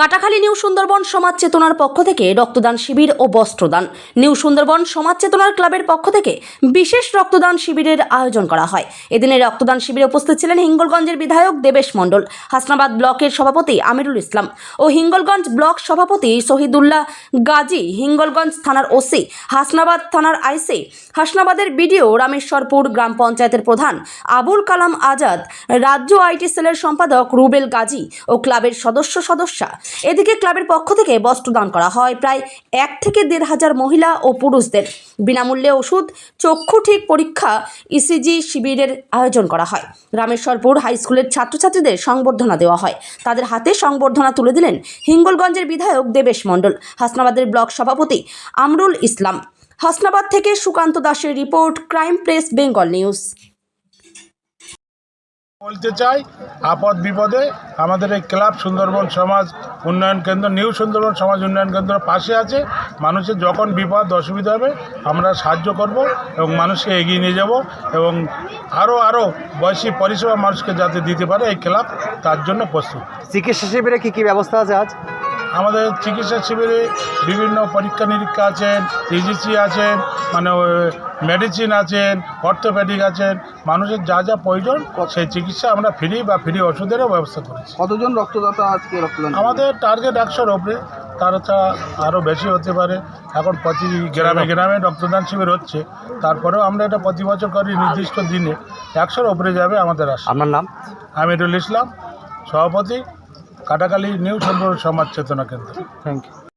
Katakhali new Sundarban সমাজ চেতনার পক্ষ থেকে রক্তদান শিবির ও বস্ত্রদান। নিউ সুন্দরবন সমাজ চেতনার ক্লাবের পক্ষ থেকে বিশেষ রক্তদান শিবিরের আয়োজন করা হয়। এদিনে রক্তদান শিবিরে উপস্থিত ছিলেন হিঙ্গলগঞ্জের বিধায়ক দেবেশ মণ্ডল, হাসনাবাদ ব্লকের সভাপতি আমিরুল ইসলাম ও হিঙ্গলগঞ্জ ব্লক সভাপতি শহীদুল্লাহ গাজী, হিঙ্গলগঞ্জ থানার ওসি, হাসনাবাদ থানার আইসি, হাসনাবাদের বিডিও রামেশ্বরপুর গ্রাম পঞ্চায়েতের প্রধান আবুল কালাম আজাদ, রাজ্য আইটি সেলের সম্পাদক রুবেল গাজী ও ক্লাবের সদস্য সদস্যা এদিকে ক্লাবের পক্ষ থেকে বস্ত্র দান করা হয়। প্রায় এক থেকে দেড় হাজার মহিলা ও পুরুষদের বিনামূল্যে ওষুধ, চক্ষু ঠিক পরীক্ষা, ইসিজি শিবিরের আয়োজন করা হয়। রামেশ্বরপুর হাই স্কুলের ছাত্রছাত্রীদের সংবর্ধনা দেওয়া হয়। তাদের হাতে সংবর্ধনা তুলে দিলেন হিঙ্গলগঞ্জের বিধায়ক দেবেশ মণ্ডল, হাসনাবাদের ব্লক সভাপতি আমরুল ইসলাম। হাসনাবাদ থেকে সুকান্ত দাসের report, crime press, Bengal news. বলতে চাই, আপদ বিপদে আমাদের এই ক্লাব সুন্দরবন সমাজ উন্নয়ন কেন্দ্র, নিউ সুন্দরবন সমাজ উন্নয়ন কেন্দ্র পাশে আছে। মানুষের যখন বিপদ, অসুবিধা হবে, আমরা সাহায্য করব এবং মানুষকে এগিয়ে নিয়ে যাব এবং আরও আরও বয়সী পরিষেবা মানুষকে যাতে দিতে পারে এই ক্লাব, তার জন্য প্রস্তুত। চিকিৎসা শিবিরে কী কী ব্যবস্থা আছে আজ? আমাদের চিকিৎসা শিবিরে বিভিন্ন পরীক্ষা নিরীক্ষা আছেন ইজিসি আছেন মানে মেডিসিন আছেন অর্থোপেডিক আছেন মানুষের যা যা প্রয়োজন সেই চিকিৎসা আমরা ফ্রি বা ফ্রি ওষুধেরও ব্যবস্থা করেছি। কতজন রক্তদাতা আজকে রক্তদান আমাদের টার্গেট একশোর ওপরে তার ছাড়া আরও বেশি হতে পারে। এখন প্রতি গ্রামে গ্রামে রক্তদান শিবির হচ্ছে তারপরেও আমরা এটা প্রতি বছর করি নির্দিষ্ট দিনে। একশোর ওপরে যাবে আমাদের আশা। আপনার নাম? আমি আমিরুল ইসলাম সভাপতি। কাটাকালী নিউ সম্পর্ক সমাজ চেতনা কেন্দ্র। Thank you